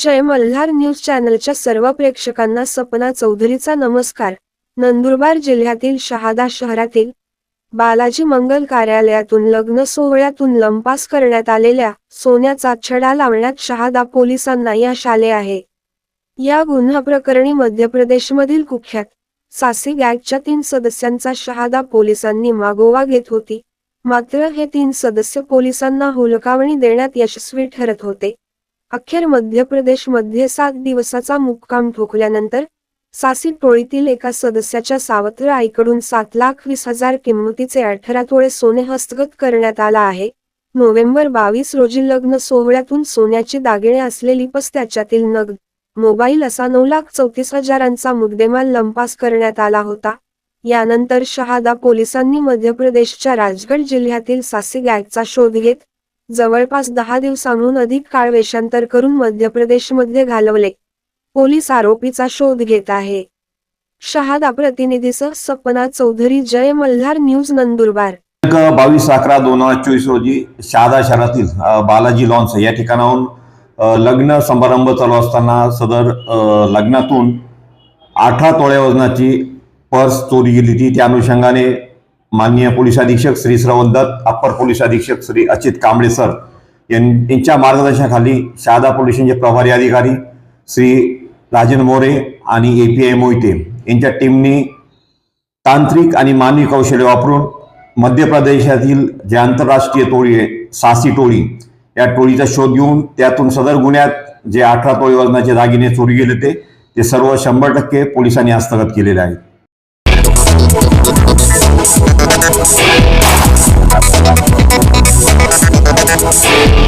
जय Malhar news चॅनलच्या सर्व प्रेक्षकांना सपना चौधरीचा नमस्कार. नंदुरबार जिल्ह्यातील शहादा शहरातील बालाजी मंगल कार्यालयातून लग्न सोहळ्यातून लंपास करण्यात आलेल्या सोन्याचा छडा लावण्यात शहादा पोलिसांना यश आले आहे. या गुन्हा प्रकरणी मध्य प्रदेशमधील कुख्यात सासी गॅगच्या तीन सदस्यांचा शहादा पोलिसांनी मागोवा घेत होती. मात्र हे तीन सदस्य पोलिसांना हुलकावणी देण्यात यशस्वी ठरत होते. अखेर मध्य प्रदेशमध्ये सात दिवसाचा मुक्काम ठोकल्यानंतर सासी टोळीतील एका सदस्याच्या सावत्र आईकडून सात लाख वीस हजार किंमतीचे अठरा तोळे सोने हस्तगत करण्यात आला आहे. नोव्हेंबर बावीस रोजी लग्न सोहळ्यातून सोन्याची दागिने असलेली पस त्याच्यातील नगद मोबाईल असा नऊ लाख चौतीस हजारांचा मुद्देमाल लंपास करण्यात आला होता. यानंतर शहादा पोलिसांनी मध्य प्रदेशच्या राजगड जिल्ह्यातील सासी गॅगचा शोध घेत जवळपास दहा दिवसांहून अधिक काळ वेषांतर करून मध्य प्रदेशमध्ये घालवले. पोलीस आरोपीचा शोध घेत आहे. शहादा प्रतिनिधीसह सपना चौधरी जय मल्हार न्यूज नंदुरबार. बावीस अकरा दोन हजार चोवीस रोजी शहादा शहरातील बालाजी लॉन्स या ठिकाणाहून लग्न समारंभ चालू असताना सदर लग्नातून अठरा तोळ्या वजनाची पर्स चोरी गेली ती त्या अनुषंगाने माननीय पोलीस अधीक्षक श्री श्रवण दत्त अप्पर पोलीस अधीक्षक श्री अचित कांबळे सर यां- यांच्या मार्गदर्शनाखाली शहादा पोलीस स्टेशनचे प्रभारी अधिकारी श्री राजन मोरे आणि ए पी आय मोहिते यांच्या टीमनी तांत्रिक आणि मानवी कौशल्य वापरून मध्य प्रदेशातील जे आंतरराष्ट्रीय टोळी आहे सासी टोळी या टोळीचा शोध घेऊन त्यातून सदर गुन्ह्यात जे अठरा टोळी वजनाचे दागिने चोरी गेले ते ते सर्व शंभर टक्के पोलिसांनी हस्तगत केलेले आहेत. Música